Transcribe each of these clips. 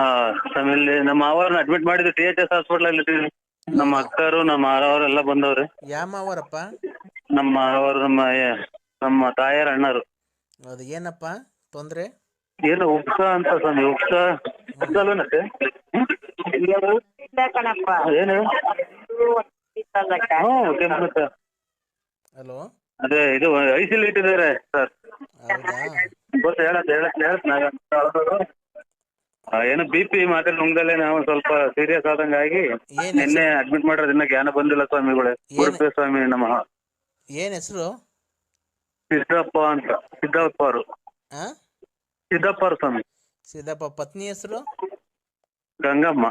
ಹಾ ಇಲ್ಲಿ ನಮ್ಮ ಅವರನ್ನ ಅಡ್ಮಿಟ್ ಮಾಡಿದ್ರು ಟಿ ಎಚ್ ಎಸ್ ಹಾಸ್ಪಿಟಲ್ ಅಲ್ಲಿ. ನಮ್ಮ ಅಕ್ಕರು ನಮ್ಮ ಅವರೆಲ್ಲ ಬಂದವ್ರೆ. ಯಾವ ಅವರಪ್ಪ ನಮ್ಮ ಅವರು ನಮ್ಮ ಏ- ನಮ್ಮ ತಾಯರ ಅಣ್ಣರು. ಅದು ಏನಪ್ಪ? ತೊಂದರೆ? ಏನು ಉಪ್ಸ ಅಂತ ಸ್ವಾಮಿ ಉಪ್ಸ. ಉಪ್ಸ ಅಲ್ವೇನತ್ತೆ? ಏನು? ಹ್ಞೂ ಕೆಂಪು ಉಪ್ಸ. ಹಲೋ? ಅದೇ ಇದು ಐಸಿಲ್ ಇಟ್ಟಿದ್ದಾರೆ ಸರ್. ಹೌದಾ? ಗೊತ್ತು ಹೇಳತ್ ಹೇಳತ್ ಹೇಳತ್ ನಾಗ ಆ, ಏನು ಬಿ ಪಿ ಮಾತ್ರ ನುಂಗ್ದಲ್ಲೇ ನಾವು ಸ್ವಲ್ಪ ಸೀರಿಯಸ್ ಆದಂಗಾಗಿ ಏನ್ ನಿನ್ನೆ ಅಡ್ಮಿಟ್ ಮಾಡೋದು ಇನ್ನ ಜ್ಞಾನ ಬಂದಿಲ್ಲ ಸ್ವಾಮಿಗಳೇ. ಗುರುಪೇ ಸ್ವಾಮಿ ನಮಃ ಏನ್ ಹೆಸರು? ಸಿದ್ದಪ್ಪ ಅಂತ ಸಿದ್ದಪ್ಪ ಅವರು ಆ? ಸಿದ್ದಪ್ಪ ಅವ್ರು ಸ್ವಾಮಿ. ಸಿದ್ದಪ್ಪ ಪತ್ನಿ ಹೆಸರು? ಗಂಗಮ್ಮ.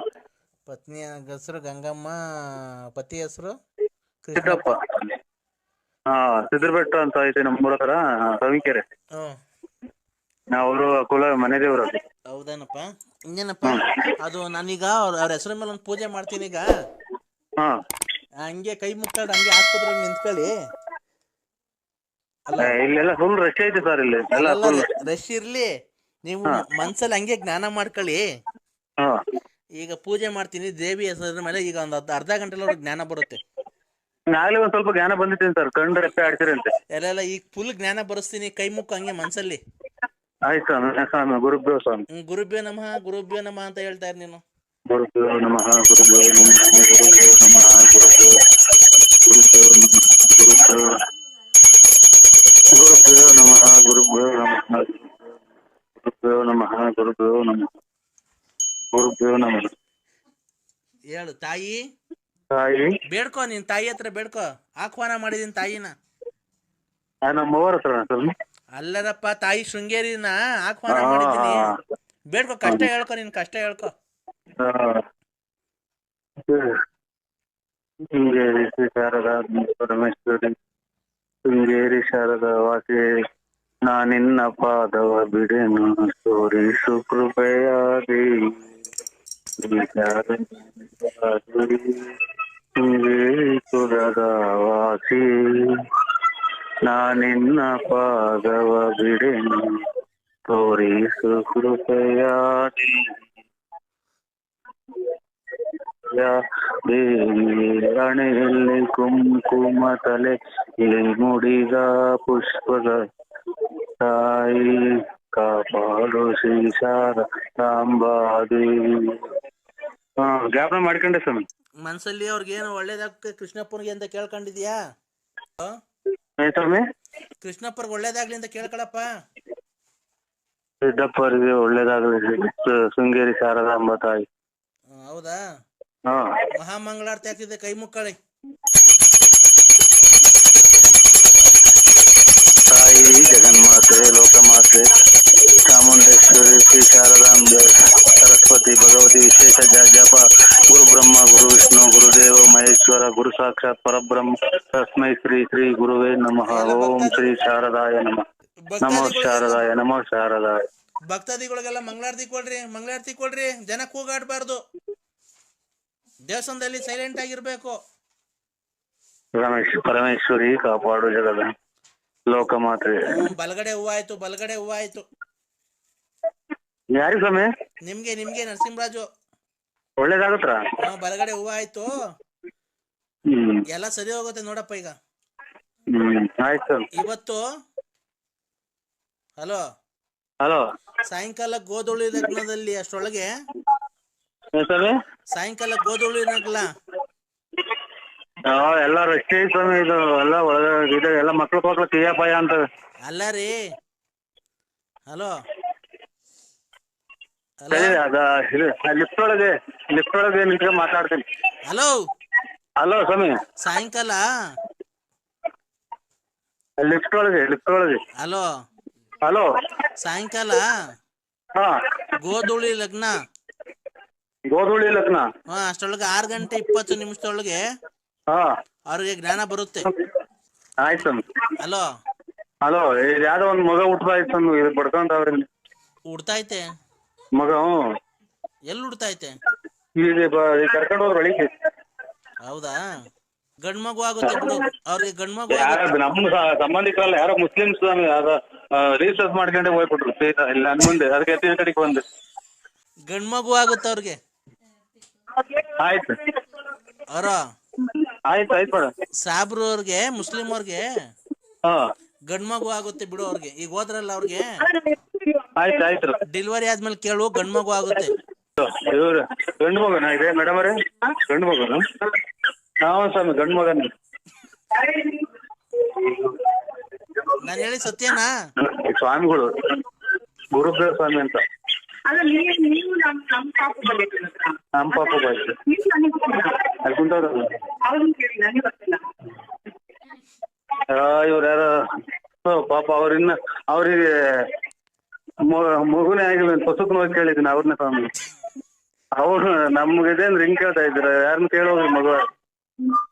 ಪತ್ನಿಯ ಹೆಸರು ಗಂಗಮ್ಮ ಪತಿ ಹೆಸರು? ಸಿದ್ದಪ್ಪ. ಹಾ ಸಿದ್ದಬೆಟ್ಟ ಅಂತ ಐತೆ ನಮ್ಮ ಊರ ಹತ್ರ ಸವಿಕೆರೆ. ಅವರು ಕುಲ ಮನೆ ದೇವ್ರು ಅದು. ಹೌದೇನಪ್ಪ? ಇನ್ನೇನಪ್ಪ? ಅದು ನಾನೀಗ ಅವ್ರ ಅವ್ರ ಹೆಸರು ಮೇಲೆ ಒಂದು ಪೂಜೆ ಮಾಡ್ತೀನಿ ಈಗ. ಹಾ. ಹಂಗೆ ಕೈ ಮುಕ್ಕಾಡು ಹಂಗೆ ಆಸ್ಪತ್ರೆಗೆ ನಿಂತ್ಕೊಳ್ಳಿ. ಅಲ್ಲ? ಇಲ್ಲೆಲ್ಲ ಫುಲ್ ರಶ್ ಐತೆ ಸರ್ ಇಲ್ಲಿ. ಎಲ್ಲ ರಶ್ ಇರ್ಲಿ. ನೀವು ಮನ್ಸಲ್ಲಿ ಹಂಗೆ ಜ್ಞಾನ ಮಾಡ್ಕೊಳ್ಳಿ. ಹಾ. ಈಗ ಪೂಜೆ ಮಾಡ್ತೀನಿ ದೇವಿ ಹೆಸರ ಮೇಲೆ ಈಗ ಒಂದು ಅರ್ಧ ಗಂಟೆಲಿ ಅವ್ರಿಗೆ ಜ್ಞಾನ ಬರುತ್ತೆ. ನಾಳೆ ಒಂದ್ ಸ್ವಲ್ಪ ಜ್ಞಾನ ಬಂದಿದ್ದೀನಿ ಸರ್ ಕಣ್ಣು ರೆಪ್ಪೆ ಆಡ್ಸಿರಂತೆ ಎಲ್ಲ ಈಗ ಫುಲ್ ಜ್ಞಾನ ಬರೆಸ್ತೀನಿ ಕೈ ಮುಕ್ಕ ಹಂಗೆ ಮನ್ಸಲ್ಲಿ. ಆಯ್ತು ಸ್ವಾಮಿ ಸ್ವಾಮಿ ಗುರುಭ್ಯೋ ಸ್ವಾಮಿ ಗುರುಭ್ಯೋ ನಮಃ ಗುರುಭ್ಯೋ ನಮಃ ಅಂತ ಹೇಳ್ತಾ ಇರ್ ನೀನು ಗುರುಭ್ಯೋ ನಮಃ ಗುರುಭ್ಯೋ ನಮಃ ಗುರುಭ್ಯೋ ನಮಃ ಗುರುಭ್ಯೋ ಗುರುಭ್ಯೋ ನಮಃ ಗುರುಭ್ಯೋ ಗುರುಭ್ಯೋ ನಮಃ ಗುರುಭ್ಯೋ ನಮಃ ಗುರುಭ್ಯೋ ನಮಃ ಗುರುಭ್ಯೋ ನಮಃ ಗುರುಭ್ಯೋ ನಮಃ ಹೇಳು ತಾಯಿ ತಾಯಿ ಬೇಡ್ಕೋ ನಿನ್ ತಾಯಿ ಹತ್ರ ಬೇಡ್ಕೋ ಆಹ್ವಾನ ಮಾಡಿದೀನಿ ತಾಯಿನ ಆ, ನಮ್ಮ ಅವ್ರ ಹತ್ರ ಅಲ್ಲರಪ್ಪ ತಾಯಿ ಶೃಂಗೇರಿನ ಆಹ್ವಾನ ಮಾಡಿದ್ದೀನಿ. ಬೇಡ್ಕೋ ಕಷ್ಟ ಹೇಳ್ಕೊ ನಿನ್ ಕಷ್ಟ ಹೇಳ್ಕೊ. ಶೃಂಗೇರಿ ಶ್ರೀ ಶಾರದಾ ಪರಮೇಶ್ವರಿ ಶೃಂಗೇರಿ ಶಾರದಾ ವಾಸಿ ನಾ ನಿನ್ನ ಪಾದವ ಬಿಡೆನು ಸೋರಿ ಶ್ರೀ ಶಾರದಾ ಶೃಂಗೇರಿ ಸುರದ ವಾಸಿ. ನಾ ನಿನ್ನ ಪಾದವ ಬಿಡೆನು, ತೋರಿಸು ಕೃಪೆಯಾದಿ ಯಾ ದೇವಿ ಹಣೆಯಲ್ಲಿ ಕುಂಕುಮ ತಲೆ ಮುಡಿದ ಪುಷ್ಪದ ತಾಯಿ ಕಾಪಾಡು ಶ್ರೀ ತಾಂಬಾದಿ. ಜ್ಞಾಪನ ಮಾಡ್ಕೊಂಡೆ ಸ್ವಾಮಿ. ಮನ್ಸಲ್ಲಿ ಅವ್ರಿಗೆ ಏನು ಒಳ್ಳೇದಾಗ ಕೃಷ್ಣಪ್ಪನಿಗೆ ಅಂತ ಕೇಳ್ಕೊಂಡಿದ್ಯಾ? ಏನ್ ಸ್ವಾಮಿ ಕೃಷ್ಣಪ್ಪರ್ಗೆ ಒಳ್ಳೇದಾಗ್ಲಿ ಅಂತ ಕೇಳ್ಕೊಳಪ್ಪ. ಸಿದ್ದಪ್ಪರಿಗೆ ಒಳ್ಳೇದಾಗಲಿ. ಶೃಂಗೇರಿ ಶಾರದಾಂಬ ತಾಯಿ ಹೌದಾ? ಹಾ. ಮಹಾಮಂಗಳಾರತಿ ಆಗ್ತಿದೆ ಕೈ ಮುಕ್ಕಳಿ. ತಾಯಿ ಜಗನ್ಮಾತೆ ಲೋಕಮಾತೆ ಚಾಮುಂಡೇಶ್ವರಿ ಶ್ರೀ ಶಾರದಾಂಬೆ ಸರಸ್ವತಿ ಭಗವತಿ ವಿಶೇಷ ಜಪ ಗುರು ಬ್ರಹ್ಮ ಗುರು ವಿಷ್ಣು ಗುರುದೇವ ಮಹೇಶ್ವರ ಗುರು ಸಾಕ್ಷಾತ್ ಪರಬ್ರಹ್ಮ ತಸ್ಮೈ ಶ್ರೀ ಶ್ರೀ ಗುರುವೇ ನಮಃ. ಓಂ ಶ್ರೀ ಶಾರದಾಯ ನಮಃ. ನಮೋ ಶಾರದಾಯ ನಮೋ ಶಾರದಾಯ. ಭಕ್ತಾದಿಗಳಿಗೆಲ್ಲ ಮಂಗಳಾರತಿ ಕೊಡ್ರಿ ಮಂಗಳಾರತಿ ಕೊಡ್ರಿ. ಜನ ಕೂಗಾಡ್ಬಾರ್ದು. ದೇವಸ್ಥಾನದಲ್ಲಿ ಸೈಲೆಂಟ್ ಆಗಿರ್ಬೇಕು. ರಮೇಶ್ ಪರಮೇಶ್ವರಿ ಕಾಪಾಡು ಜಗದ. ಹ್ಮ್, ಬಲಗಡೆ ಹೂವ ಆಯ್ತು ಬಲಗಡೆ ಹೂವ ಆಯ್ತು ಯಾರಿ ಸ್ವಾಮಿ? ನಿಮ್ಗೆ ನಿಮ್ಗೆ ನರಸಿಂಹರಾಜು. ಒಳ್ಳೇದಾಗತ್ರ ಹ್ಮ್, ಬಲಗಡೆ ಹೂವ ಆಯ್ತು ಹ್ಮ್. ಎಲ್ಲ ಸರಿ ಹೋಗುತ್ತೆ ನೋಡಪ್ಪ ಈಗ. ಹ್ಮ್ ಆಯ್ತು. ಇವತ್ತು ಹಲೋ. ಹಲೋ. ಸಾಯಂಕಾಲ ಗೋಧುಳಿ ಲಗ್ನದಲ್ಲಿ ಸ್ವಾಮಿ? ಸಾಯಂಕಾಲ ಗೋಧುಳಿ ನಗ್ಲ ಹಾ ಎಲ್ಲ ರಸ್ತೆ ಸ್ವಾಮಿ ಇದು ಎಲ್ಲ ಒಳಗ ಇದು. ಎಲ್ಲ ಮಕ್ಳು ಮಕ್ಳು ಪಾಯ ಅಂತ. ಅಲ್ಲ ರೀ. ಹಲೋ. ಲಿಫ್ಟ್ ಒಳಗೆ ಲಿಫ್ಟ್ ಒಳಗೆ ನಿಂತ್ಕೊಂಡು ಮಾತಾಡ್ತೀನಿ. ಹಲೋ. ಹಲೋ ಸ್ವಾಮಿ. ಸಾಯಂಕಾಲ? ಲಿಫ್ಟ್ ಒಳಗೆ ಲಿಫ್ಟ್ ಒಳಗೆ ಹಲೋ. ಹಲೋ. ಸಾಯಂಕಾಲ? ಹಾ. ಗೋಧುಳಿ ಲಗ್ನ. ಗೋಧುಳಿ ಲಗ್ನ. ಹಾ ಅಷ್ಟರೊಳಗೆ ಆರು ಗಂಟೆ ಇಪ್ಪತ್ತು ನಿಮಿಷದೊಳಗೆ ಅವ್ರಿಗೆ ಜ್ಞಾನ ಬರುತ್ತೆ. ಆಯ್ತು ಸ್ವಾಮಿ. ಹಲೋ. ಹಲೋ ಇದು ಯಾವ್ದೋ ಒಂದ್ ಮಗ ಹುಟ್ತಾ ಇತ್ತು ಸ್ವಾಮಿ ಇದು ಬಡ್ಕೊಂತವ್ರಿ ಐತೆ ಮಗ ಹ್ಞೂ. ಎಲ್ಲಿ ಉಡ್ತೈತೆ ಇಲ್ಲಿ ಕರ್ಕೊಂಡು ಹೋದ್ರೆ ಒಳಿತಿ ಹೌದಾ? ಗಂಡ್ ಮಗು ಆಗುತ್ತೆ ಬಿಡು. ಅವ್ರಿಗೆ ಗಂಡ್ ಮಗು ಯಾರ ನಮ್ಮ ಸ- ಸಂಬಂಧಿಕರಲ್ಲ ಯಾರೋ ಮುಸ್ಲಿಮ್ಸ್ ಸ್ವಾಮಿ ಅದ ರಿಸರ್ಚ್ ಮಾಡ್ಕೊಂಡೆ ಹೋಗ್ಬಿಟ್ರು. ಸೀದಾ ಇಲ್ಲ ನನ್ ಮುಂದೆ ಅದಕ್ಕೆ ಎತ್ತಿನ ಕಡೆಗೆ ಬಂದೆ. ಗಂಡ್ ಮಗು ಆಗುತ್ತೆ ಅವ್ರಿಗೆ. ಆಯ್ತು. ಅವರ ಆಯ್ತು ಆಯ್ತು ಮೇಡಮ್ ಸಾಬ್ರು ಅವ್ರಿಗೆ ಮುಸ್ಲಿಂ ಅವ್ರಿಗೆ ಹಾ. ಗಂಡ್ ಮಗು ಆಗುತ್ತೆ ಬಿಡು ಅವ್ರಿಗೆ. ಈಗ ಹೋದ್ರಲ್ಲ ಅವ್ರಿಗೆ? ಆಯ್ತು ಆಯ್ತು ಡೆಲಿವರಿ ಆದ್ಮೇಲೆ ಕೇಳು ಗಂಡ್ ಮಗು ಆಗುತ್ತೆ. ಇವ್ರು ಗಂಡು ಮಗನ ಇದೆ? ಮೇಡಮ್ ಅವರೇ? ಗಂಡು ಮಗನ? ನಾವು ಸ್ವಾಮಿ ಗಂಡು ಮಗನ. ನಾನು ಹೇಳಿ ಸತ್ಯನಾ? ಸ್ವಾಮಿಗಳು ಗುರುದೇವ ಸ್ವಾಮಿ ಅಂತ. ನಮ್ಮ ಪಾಪ ಗೊತ್ತಿಲ್ಲ. ಅಲ್ಲಿ ಕುಂತವ್ರಲ್ಲ ಇವ್ರು ಯಾರು ಪಾಪ ಅವ್ರಿನ್ನ ಅವ್ರಿಗೆ ಮಗುನೇ ಆಗಿಲ್ಲ ಪಸುಕ್ ನೋಡಿ ಕೇಳಿದ್ದೀನಿ ಅವ್ರನ್ನ ಸ್ವಾಮಿ ಅವ್ರು ನಮ್ಗಿದೆ ಅಂದ್ರೆ ಹಿಂಗ್ ಕೇಳ್ತಾ ಇದ್ರ ಯಾರನ್ನ ಕೇಳೋದ್ರ ಮಗು.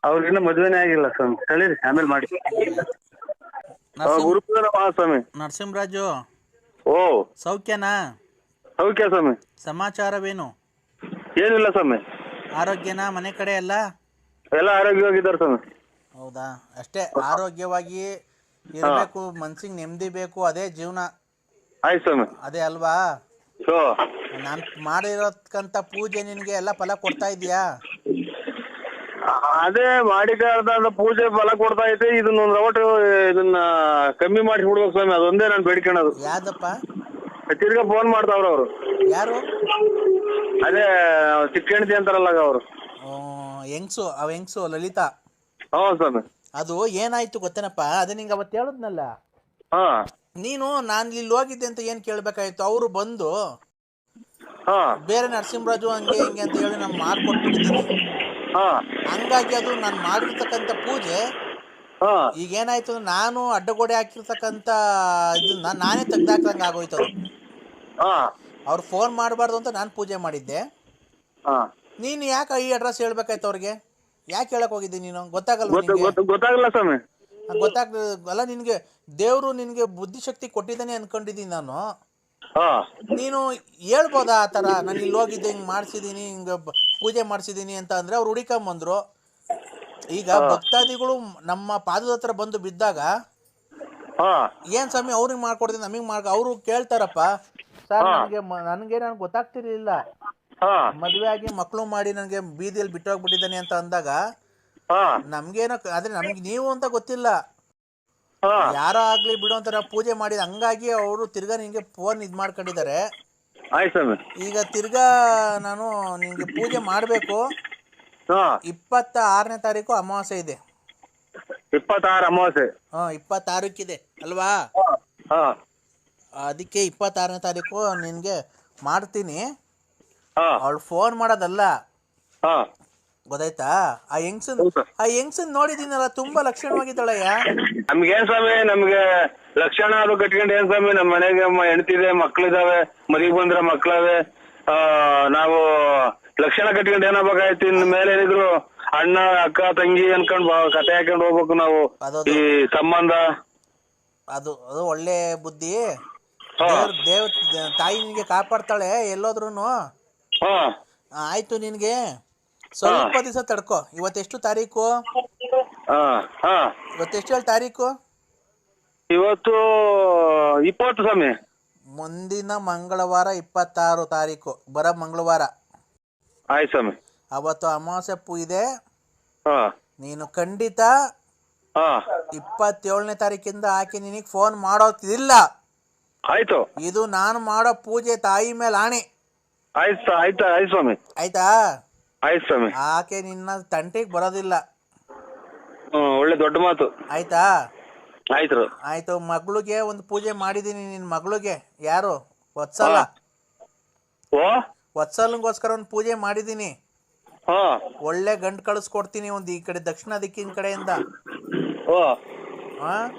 ಅವ್ರಿಗಿನ್ನ ಮದ್ವೆನೇ ಆಗಿಲ್ಲ ಸ್ವಾಮಿ. ಹೇಳಿರಿ ಆಮೇಲೆ ಮಾಡಿ. ಸ್ವಾಮಿ ಮಹಾಸ್ವಾಮಿ. ನರಸಿಂಹರಾಜು. ಓ. ಸೌಖ್ಯನಾ? ಸೌಖ್ಯ ಸ್ವಾಮಿ. ಸಮಾಚಾರವೇನು? ಏನಿಲ್ಲ ಸ್ವಾಮಿ. ಆರೋಗ್ಯನಾ ಮನೆ ಕಡೆ ಎಲ್ಲ? ಎಲ್ಲ ಆರೋಗ್ಯವಾಗಿದ್ದಾರೆ ಸರ್ ಹೌದಾ? ಅಷ್ಟೇ ಆರೋಗ್ಯವಾಗಿ ಇರಬೇಕು ಮನ್ಸಿಗೆ ನೆಮ್ಮದಿ ಬೇಕು ಅದೇ ಜೀವನ. ಆಯ್ತು ಸ್ವಾಮಿ. ಅದೇ ಅಲ್ವಾ? ಸೊ. ನಾನು ಮಾಡಿರೋದ್ಕಂತ ಪೂಜೆ ನಿನ್ಗೆ ಎಲ್ಲ ಫಲ ಕೊಡ್ತಾ ಇದೀಯಾ ಅದೇ ಮಾಡಿದ ಪೂಜೆ ಫಲ ಕೊಡ್ತಾ ಐತೆ ಇದನ್ನ ಒಂದ್ ರವಟು ಇದನ್ನ ಕಮ್ಮಿ ಮಾಡಿ ಬಿಡ್ಬೇಕು ಸ್ವಾಮಿ. ಅದೊಂದೇ ನಾನು ಬೇಡ್ಕೊಳ್ಳೋದು ಯಾವ್ದಪ್ಪ? ತಿರ್ಗಾ ಫೋನ್ ಮಾಡ್ತಾವ್ರ ಅವರು. ಯಾರು? ಅದೇ ಅಂತಾರಲ್ಲ ಅವರು. ಹೆಂಗ್ಸು ಅವ ಹೆಂಗ್ಸು ಲಲಿತಾ? ಹೌದು ಸ್ವಾಮಿ ಅದು ಏನಾಯ್ತು ಗೊತ್ತೇನಪ್ಪ? ಅದೇ ನಿಂಗ ಅವತ್ತು ಹೇಳದ್ನಲ್ಲ? ಹಾ. ನೀನು ನಾನು ಇಲ್ಲಿ ಹೋಗಿದ್ದೆ ಅಂತ ಏನ್ ಕೇಳ್ಬೇಕಾಯ್ತು? ಅವರು ಬಂದು ಹಾ. ಬೇರೆ ನರಸಿಂಹರಾಜು ಹಂಗೆ ಹಿಂಗೆ ಅಂತ ಹೇಳಿ ನಾನು ಮಾಡ್ಕೊಟ್ಬಿಟ್ಟಿದ್ದೀನಿ ಹಾ. ಹಂಗಾಗಿ ಅದು ನಾನು ಮಾಡಿರ್ತಕ್ಕಂತ ಪೂಜೆ. ಹಾ. ಈಗ ಏನಾಯ್ತು? ಅಂದ್ರೆ ನಾನು ಅಡ್ಡಗೋಡೆ ಹಾಕಿರ್ತಕ್ಕಂತ ಇದನ್ನ ನಾನೇ ತೆಗ್ದಾಕ್ದಂಗೆ ಆಗೋಯ್ತು ಅದು. ಹಾ. ಅವ್ರು ಫೋನ್ ಮಾಡಬಾರ್ದು ಅಂತ ನಾನು ಪೂಜೆ ಮಾಡಿದ್ದೆ. ಹಾ. ನೀನು ಯಾಕೆ ಈ ಅಡ್ರೆಸ್ ಹೇಳ್ಬೇಕಾಯ್ತು ಅವ್ರಿಗೆ? ಯಾಕೆ ಹೇಳಕ್ ಹೋಗಿದ್ದಿ ನೀನು? ಗೊತ್ತಾಗಲ್ಲ ಗೊತ್ತ ನಿನ್ಗೆ? ಗೊತ್ತ ಗೊತ್ತಾಗಲ್ಲ ಸ್ವಾಮಿ. ಗೊತ್ತಾಗ ಅಲ್ಲ ನಿನಗೆ ದೇವರು ನಿನಗೆ ಬುದ್ಧಿಶಕ್ತಿ ಕೊಟ್ಟಿದ್ದಾನೆ ಅನ್ಕೊಂಡಿದ್ದೀನಿ ನಾನು. ಹಾ. ನೀನು ಹೇಳ್ಬೋದಾ ಆ ತರ ನಾನು ಇಲ್ಲಿ ಹೋಗಿದ್ದೆ ಹಿಂಗೆ ಮಾಡಿಸಿದ್ದೀನಿ ಹಿಂಗ ಪೂಜೆ ಮಾಡಿಸಿದ್ದೀನಿ ಅಂತ ಅಂದ್ರೆ ಅವ್ರು ಹುಡಿಕೊಂಬಂದ್ರು ಈಗ ಭಕ್ತಾದಿಗಳು ನಮ್ಮ ಪಾದದ ಹತ್ರ ಬಂದು ಬಿದ್ದಾಗ ಹಾ. ಏನ್ ಸ್ವಾಮಿ ಅವ್ರಿಗೆ ಮಾಡ್ಕೊಡ್ತೀನಿ ನಮಗೆ ಮಾಡ್ ಅವರು ಕೇಳ್ತಾರಪ್ಪ. ಸರ್ ನನಗೆ ನನಗೆ ನನಗೆ ಗೊತ್ತಾಗ್ತಿರ್ಲಿಲ್ಲ. ಹಾ. ಮದುವೆ ಆಗಿ ಮಕ್ಕಳು ಮಾಡಿ ನನಗೆ ಬೀದಿಯಲ್ಲಿ ಬಿಟ್ಟೋಗ್ಬಿಟ್ಟಿದ್ದಾನೆ ಅಂತ ಅಂದಾಗ ಹಾ. ನಮ್ಗೇನೋ ಆದ್ರೆ ನಮ್ಗೆ ನೀವು ಅಂತ ಗೊತ್ತಿಲ್ಲ. ಹಾ. ಯಾರೋ ಆಗ್ಲಿ ಬಿಡು ಅಂತ ನಾವು ಪೂಜೆ ಮಾಡಿದ ಹಂಗಾಗಿ ಅವರು ತಿರ್ಗಾ ನಿಮ್ಗೆ ಫೋನ್ ಇದ್ ಮಾಡ್ಕೊಂಡಿದ್ದಾರೆ. ಆಯ್ತು ಸ್ವಾಮಿ. ಈಗ ತಿರ್ಗಾ ನಾನು ನಿಮ್ಗೆ ಪೂಜೆ ಮಾಡಬೇಕು. ಹಾ. ಇಪ್ಪತ್ತ ಆರನೇ ತಾರೀಕು ಅಮಾವಾಸ್ಯೆ ಇದೆ. ಇಪ್ಪತ್ತಾರು ಅಮಾವಾಸ್ಯೆ. ಹಾ ಇಪ್ಪತ್ತಾರಕ್ಕಿದೆ ಅಲ್ವಾ? ಹಾ. ಅದಕ್ಕೆ ಇಪ್ಪತ್ತಾರನೇ ತಾರೀಕು ನಿನ್ಗೆ ಮಾಡ್ತೀನಿ. ಹಾ. ಅವಳು ಫೋನ್ ಮಾಡೋದಲ್ಲ. ಹಾ. ಗೊತ್ತಾಯ್ತಾ? ಆ ಹೆಂಗ್ಸನ್ ಆ ಹೆಂಗ್ಸನ್ ನೋಡಿದೀನಲ್ಲ ತುಂಬಾ ಲಕ್ಷಣವಾಗಿದ್ದಾಳಯ್ಯ. ನಮ್ಗೇನ್ ಸ್ವಾಮಿ ನಮ್ಗೆ ಲಕ್ಷಣ ಅದು ಕಟ್ಕೊಂಡು ಏನ್ ಸ್ವಾಮಿ ನಮ್ಮ ಮನೆಗೆ ಮ- ಹೆಂಡ್ತಿದೆ ಮಕ್ಳಿದಾವೆ ಮರಿ ಬಂದ್ರೆ ಮಕ್ಳವೆ. ಆ ನಾವು ಲಕ್ಷಣ ಕಟ್ಕೊಂಡು ಏನಾಗ್ಬೇಕಾಯ್ತು? ಇನ್ ಮೇಲೆ ಏನಿದ್ರು ಅಣ್ಣ ಅಕ್ಕ ತಂಗಿ ಅನ್ಕೊಂಡ್ ಬಾ- ಕತೆ ಹಾಕೊಂಡ್ ಹೋಗ್ಬೇಕು ನಾವು. ಅದೌದು. ಈ ಸಂಬಂಧ. ಅದು ಅದು ಒಳ್ಳೆ ಬುದ್ಧಿ. ದೇವ್ ತಾಯಿ ನಿನ್ಗೆ ಕಾಪಾಡ್ತಾಳೆ ಎಲ್ಲೋದ್ರೂನು? ಹಾ. ಆಯ್ತು ನಿನ್ಗೆ. ಸ್ವಲ್ಪ ದಿವಸ ತಡ್ಕೊ. ಇವತ್ತೆಷ್ಟು ತಾರೀಕು? ಇವತ್ತೆಷ್ಟು ಹೇಳಿ ತಾರೀಕು? ಇವತ್ತು ಇಪ್ಪತ್ತು ಸ್ವಾಮಿ. ಮುಂದಿನ ಮಂಗಳವಾರ ಇಪ್ಪತ್ತಾರು ತಾರೀಕು. ಬರ ಮಂಗಳವಾರ. ಆಯ್ತು ಸ್ವಾಮಿ. ಅವತ್ತು ಅಮಾವಾಸ್ಯ ಪೂ ಇದೆ. ನೀನು ಖಂಡಿತ ಇಪ್ಪತ್ತೇಳನೇ ತಾರೀಕಿಂದ ಹಾಕಿ ನಿನಗೆ ಫೋನ್ ಮಾಡೋದಿಲ್ಲ. ಆಯ್ತು. ಇದು ನಾನು ಮಾಡೋ ಪೂಜೆ ತಾಯಿ ಮೇಲೆ ಆಣೆ. ಆಯ್ತು ಆಯ್ತು ಆಯ್ತು ಸ್ವಾಮಿ. ಆಯ್ತಾ? ಆಯ್ತು ಸ್ವಾಮಿ. ಆಕೆ ನಿನ್ನ ತಂಟೆಗೆ ಬರೋದಿಲ್ಲ. ಹ್ಮ್ ಒಳ್ಳೆ ದೊಡ್ಡ ಮಾತು. ಆಯ್ತಾ? ಆಯ್ತು. ಆಯ್ತು ಮಗಳಿಗೆ ಒಂದು ಪೂಜೆ ಮಾಡಿದೀನಿ ನಿನ್ನ ಮಗಳಿಗೆ. ಯಾರು? ವತ್ಸಲ? ಓ? ವತ್ಸಲಂಗೋಸ್ಕರ ಒಂದು ಪೂಜೆ ಮಾಡಿದೀನಿ ಹಾ. ಒಳ್ಳೆ ಗಂಟು ಕಳಿಸ್ಕೊಡ್ತೀನಿ ಒಂದು ಈ ಕಡೆ ದಕ್ಷಿಣ ದಿಕ್ಕಿನ ಕಡೆಯಿಂದ. ಓ. ಹಾ?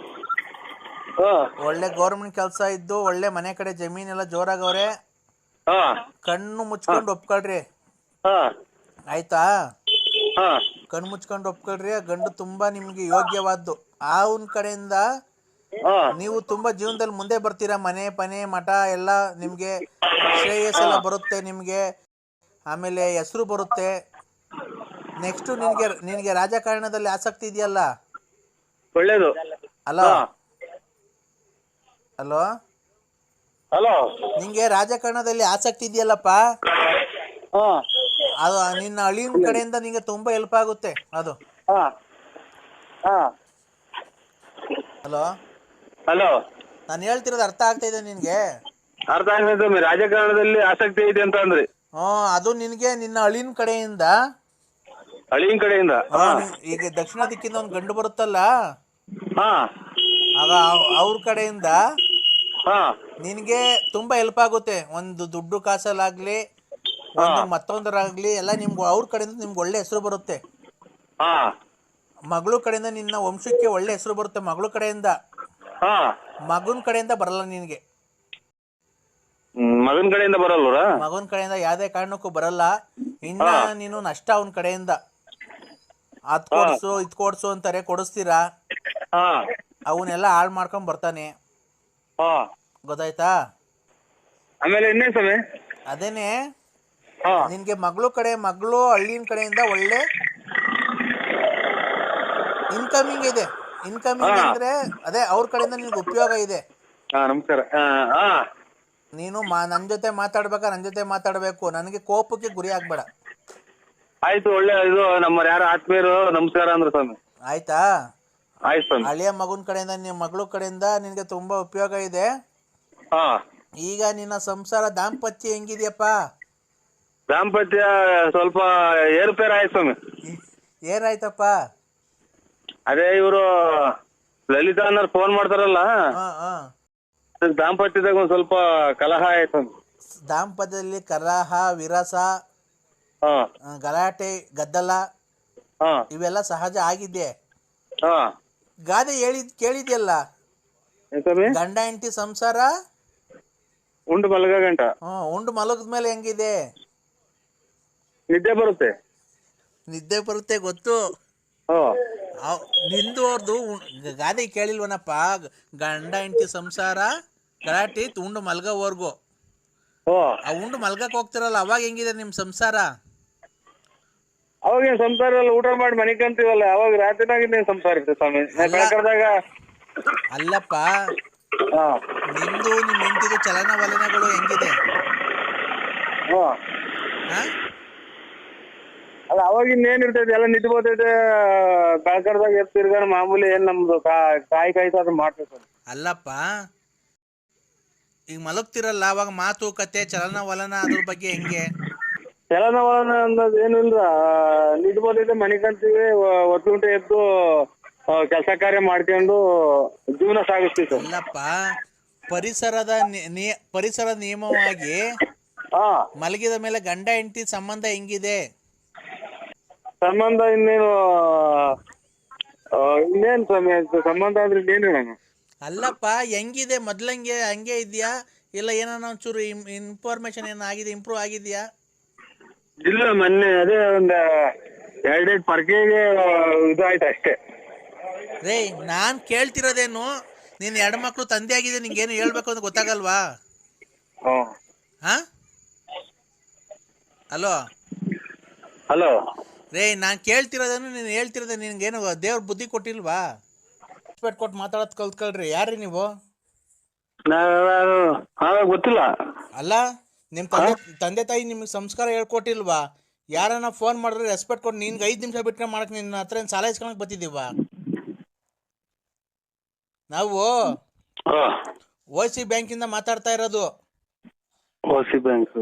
ಒಳ್ಳೆ ಗೌರ್ಮೆಂಟ್ ಕೆಲಸ ಇದ್ದು ಒಳ್ಳೆ ಮನೆ ಕಡೆ ಜಮೀನೆಲ್ಲ ಜೋರಾಗವ್ರೆ. ಹಾ. ಕಣ್ಣು ಮುಚ್ಕೊಂಡು ಒಪ್ಕೊಳ್ರಿ. ಆಯ್ತಾ? ಕಣ್ಣು ಮುಚ್ಕೊಂಡು ಒಪ್ಕೊಳ್ರಿ ಆ ಗಂಡು ತುಂಬಾ ನಿಮ್ಗೆ ಯೋಗ್ಯವಾದ್ದು. ಅವನ ಕಡೆಯಿಂದ ನೀವು ತುಂಬಾ ಜೀವನದಲ್ಲಿ ಮುಂದೆ ಬರ್ತೀರಾ? ಮನೆ ಪನೆ ಮಠ ಎಲ್ಲ ನಿಮ್ಗೆ ಶ್ರೇಯಸ್ ಎಲ್ಲ ಬರುತ್ತೆ ನಿಮ್ಗೆ. ಆಮೇಲೆ ಹೆಸರು ಬರುತ್ತೆ. ನೆಕ್ಸ್ಟ್ ನಿನ್ಗೆ ನಿನ್ಗೆ ರಾಜಕಾರಣದಲ್ಲಿ ಆಸಕ್ತಿ ಇದೆಯಲ್ಲ? ಒಳ್ಳೇದು. ಅಲೋ? ಹಾ. ಹಲೋ? ಹಲೋ? ನಿಂಗೆ ರಾಜಕಾರಣದಲ್ಲಿ ಆಸಕ್ತಿ ಇದೆಯಲ್ಲಪ್ಪ? ಹಾ. ಅದು ನಿನ್ನ ಅಳಿಯನ ಕಡೆಯಿಂದ ನಿಂಗೆ ತುಂಬಾ ಹೆಲ್ಪ್ ಆಗುತ್ತೆ ಅದು. ಹಾ. ಹಾ. ಹಲೋ? ಹಲೋ? ನಾನು ಹೇಳ್ತಿರೋದು ಅರ್ಥ ಆಗ್ತಾ ಇದೆ ನಿನ್ಗೆ? ಅರ್ಥ ಆಗ್ತದೆ ರಾಜಕಾರಣದಲ್ಲಿ ಆಸಕ್ತಿ ಇದೆ ಅಂತ ಅಂದ್ರಿ. ಹ್ಮ್ ಅದು ನಿನ್ಗೆ ನಿನ್ನ ಅಳಿನ್ ಕಡೆಯಿಂದ. ಅಳಿನ್ ಕಡೆಯಿಂದ? ಈಗ ದಕ್ಷಿಣ ದಿಕ್ಕಿಂದ ಒಂದು ಗಂಡು ಬರುತ್ತಲ್ಲ? ಹಾ. ಆಗ ಅವ್- ಅವ್ರ ಕಡೆಯಿಂದ ಹಾ. ನಿನಗೆ ತುಂಬಾ ಹೆಲ್ಪ್ ಆಗುತ್ತೆ. ಒಂದು ದುಡ್ಡು ಕಾಸಲ್ಲಾಗ್ಲಿ ಒಂದು ಮತ್ತೊಂದರಾಗ್ಲಿ ಎಲ್ಲ ನಿಮ್ಗೆ ಅವ್ರ ಕಡೆಯಿಂದ ನಿಮ್ಗೆ ಒಳ್ಳೆ ಹೆಸರು ಬರುತ್ತೆ. ಹಾ. ಮಗಳು ಕಡೆಯಿಂದ ನಿನ್ನ ವಂಶಕ್ಕೆ ಒಳ್ಳೆ ಹೆಸರು ಬರುತ್ತೆ ಮಗಳು ಕಡೆಯಿಂದ. ಹಾ. ಮಗನ ಕಡೆಯಿಂದ ಬರಲ್ಲ ನಿನ್ಗೆ. ಮಗನ ಕಡೆಯಿಂದ ಬರಲ್ವರ ಮಗನ ಕಡೆಯಿಂದ ಯಾವ್ದೇ ಕಾರಣಕ್ಕೂ ಬರಲ್ಲ. ಇನ್ನ ನೀನು ನಷ್ಟ ಅವನ ಕಡೆಯಿಂದ. ಅದ್ ಕೊಡ್ಸು ಇದ್ ಕೊಡ್ಸು ಅಂತಾರೆ ಕೊಡಿಸ್ತೀರಾ? ಅವನ್ನೆಲ್ಲ ಹಾಳ್ ಮಾಡ್ಕೊಂಡ್ ಬರ್ತಾನೆ. ಗೊತ್ತಾಯ್ತಾ? ಆಮೇಲೆ ಇನ್ನೇನ್ ಸ್ವಾಮಿ. ಅದೇನೆ? ಹಾ. ನಿನ್ಗೆ ಮಗಳು ಕಡೆ ಮಗಳು ಹಳ್ಳಿನ ಕಡೆಯಿಂದ ಒಳ್ಳೆ ಇನ್ಕಮಿಂಗ್ ಇದೆ. ಇನ್ಕಮಿಂಗ್ ಅಂದ್ರೆ ಅದೇ ಅವ್ರ ಕಡೆಯಿಂದ ನಿನ್ಗೆ ಉಪಯೋಗ ಇದೆ. ಹಾ ನಮಸ್ಕಾರ. ಹಾ ಹಾ. ನೀನು ಮಾ ನನ್ನ ಜೊತೆ ಮಾತಾಡ್ಬೇಕಾ? ನನ್ ಜೊತೆ ಮಾತಾಡ್ಬೇಕು. ನನಗೆ ಕೋಪಕ್ಕೆ ಗುರಿ ಆಗ್ಬೇಡ. ಆಯ್ತು ಒಳ್ಳೆ ಇದು ನಮ್ಮ ಯಾರು ಆತ್ಮೀಯರು ನಮಸ್ಕಾರ ಅಂದ್ರೆ ಸ್ವಾಮಿ. ಆಯ್ತಾ? ಆಯ್ತು ಸ್ವಾಮಿ. ಹಳೆಯ ಮಗನ ಕಡೆಯಿಂದ ನಿಮ್ಮ ಮಗಳ ಕಡೆಯಿಂದ ನಿನಗೆ ತುಂಬಾ ಉಪಯೋಗ ಇದೆ. ಈಗ ನಿನ್ನ ಸಂಸಾರ ದಾಂಪತ್ಯ ಹೆಂಗಿದ್ಯಪ್ಪ? ದಾಂಪತ್ಯ ಸ್ವಲ್ಪ ಏರುಪೇರು ಆಯ್ತು ಸ್ವಾಮಿ. ಏನಾಯ್ತಪ್ಪ ಅದೇ ಇವರು ಲಲಿತಾ ಅನ್ನೋರು ಫೋನ್ ಮಾಡ್ತಾರಲ್ಲ. ಹಾ ಹಾ. ಅದಕ್ಕೆ ದಾಂಪತ್ಯದಾಗ ಒಂದ್ ಸ್ವಲ್ಪ ಕಲಹ ಆಯ್ತು ಸ್ವಾಮಿ. ದಾಂಪತ್ಯದಲ್ಲಿ ಕಲಹ ವಿರಸ ಹಾ. ಆ, ಗಲಾಟೆ ಗದ್ದಲ ಹಾ. ಇವೆಲ್ಲ ಸಹಜ ಆಗಿದೆ ಹಾ. ಗಾದೆ ಹೇಳಿದ್ ಕೇಳಿದ್ಯಲ್ಲ? ಏನ್ ಸ್ವಾಮಿ? ಗಂಡ ಹೆಂಡತಿ ಸಂಸಾರ? ಉಂಡು ಮಲಗ ಗಂಟ. ಉಂಡು ಮಲಗದ ಮೇಲೆ ಹೆಂಗಿದೆ? ನಿದ್ದೆ ಬರುತ್ತೆ. ನಿದ್ದೆ ಬರುತ್ತೆ ಗೊತ್ತು. ಅವ್- ನಿಂದು ಅವ್ರದ್ದು ಗಾದೆ ಕೇಳಿಲ್ವನಪ್ಪ. ಗಂಡ ಹೆಂಡತಿ ಸಂಸಾರ ಗಲಾಟಿ ಉಂಡು ಮಲ್ಗೋವರ್ಗು. ಹೋ. ಆ ಉಂಡು ಮಲ್ಗಕ್ ಹೋಗ್ತಿರಲ್ಲ ಅವಾಗ ಹೆಂಗಿದೆ ನಿಮ್ ಸಂಸಾರ? ಅವಾಗ ಸಂಸಾರ ಎಲ್ಲ ಊಟ ಮಾಡಿ ಮನೆ ಕಂತೀವಲ್ಲ ಅವಾಗ ರಾತ್ರಿನಾಗ ನೀನ್ ಸಂಸಾರ ಇರ್ತದೆ ಸ್ವಾಮಿ? ಅಲ್ಲಪ್ಪ ನಿಂದು ನಿಮ್ ಹೆಂಡತಿದು ಚಲನವಲನಗಳು ಹೆಂಗಿದೆ? ಹಾ. ಹಾ? ಅಲ್ಲ ಅವಾಗ ಇನ್ನೇನ್ ಇರ್ತೈತೆ ಎಲ್ಲ ನಿದ್ದೆ ಬರ್ತೈತೆ ಎದ್ದು ತಿರ್ಗಾನ ಮಾಮೂಲಿ ಏನ್ ನಮ್ದು ಕಾ- ಕಾಯಿ ಕಾಯ್ತು ಮಾಡ್ಬೇಕು ಅಲ್ಲಪ್ಪ ಈಗ ಮಲಗ್ತಿರಲ್ಲ ಅವಾಗ ಮಾತು ಕತೆ ಚಲನವಲನ ಅದ್ರ ಬಗ್ಗೆ ಹೆಂಗೆ? ಚಲನವಲನ ಅನ್ನೋದು ಏನು ಇಲ್ಲ ಬರ್ತೈತೆ ಮನೆ ಕಂತೀವಿ ಒತ್ತು ಗಂಟೆ ಎದ್ದು ಕೆಲಸ ಕಾರ್ಯ ಮಾಡ್ಕೊಂಡು ಜೀವನ ಸಾಗಿಸ್ತೀವಿ ಸರ್. ಅಲ್ಲಪ್ಪ ಪರಿಸರದ ಪರಿಸರ ನಿಯಮವಾಗಿ ಹಾ. ಮಲಗಿದ ಮೇಲೆ ಗಂಡ ಹೆಂಡತಿ ಸಂಬಂಧ ಹೆಂಗಿದೆ? ಸಂಬಂಧ ಇನ್ನೇನು ಆ, ಇನ್ನೇನ್ ಸ್ವಾಮಿ ಸಂಬಂಧ ಅಂದ್ರೆ ಇನ್ನೇನು ಹೇಳೋಣ? ಅಲ್ಲಪ್ಪ ಹೆಂಗಿದೆ? ಮೊದ್ಲಂಗೆ ಹಂಗೆ ಇದೆಯಾ? ಇಲ್ಲ ಏನಾನ ಒಂಚೂರು ಇನ್ಫಾರ್ಮೇಶನ್ ಏನಾಗಿದೆ ಇಂಪ್ರೂವ್ ಆಗಿದೆಯಾ? ಇಲ್ಲ ಮೊನ್ನೆ ಅದೇ ಒಂದ್ ಎರಡೆರಡು ಪರ್ಕೆಗೆ ಇದಾಯ್ತು ಅಷ್ಟೇ. ರೇ ನಾನ್ ಕೇಳ್ತಿರೋದೇನು? ನೀನ್ ಎರಡು ಮಕ್ಳು ತಂದೆ ಆಗಿದೆ ನಿಂಗೇನು ಹೇಳ್ಬೇಕು ಅಂತ ಗೊತ್ತಾಗಲ್ವಾ? ಹಾ. ಹಲೋ? ಹಲೋ? ರೇ ನಾನ್ ಕೇಳ್ತಿರೋದೇನು ನೀನು ಹೇಳ್ತಿರೋದೇ ನಿನ್ಗೇನು ದೇವ್ರ ಬುದ್ಧಿ ಕೊಟ್ಟಿಲ್ವಾ? ರೆಸ್ಪೆಕ್ಟ್ ಕೊಟ್ಟು ಮಾತಾಡೋದು ಕಲ್ತ್ಕೊಳ್ರಿ. ಯಾರ್ರಿ ನೀವು? ಗೊತ್ತಿಲ್ಲ. ಅಲ್ಲ ನಿಮ್ಮ ತಂದೆ ತಂದೆ ತಾಯಿ ನಿಮಗೆ ಸಂಸ್ಕಾರ ಹೇಳ್ಕೊಟ್ಟಿಲ್ವಾ? ಯಾರನ್ನ ಫೋನ್ ಮಾಡಿದ್ರೆ ರೆಸ್ಪೆಕ್ಟ್ ಕೊಟ್ಟು ನಿನ್ಗೆ ಐದು ನಿಮಿಷ ಬಿಟ್ಟರೆ ಮಾಡಕ್ ನಿನ್ನ ಹತ್ರ ಏನು ಸಾಲ ಇಸ್ಕೊಳಕ್ ಬತ್ತಿದ್ದೀವ ನಾವು ಓ ಸಿ ಬ್ಯಾಂಕಿಂದ ಮಾತಾಡ್ತಾ ಇರೋದು. ಓ ಸಿ ಬ್ಯಾಂಕ್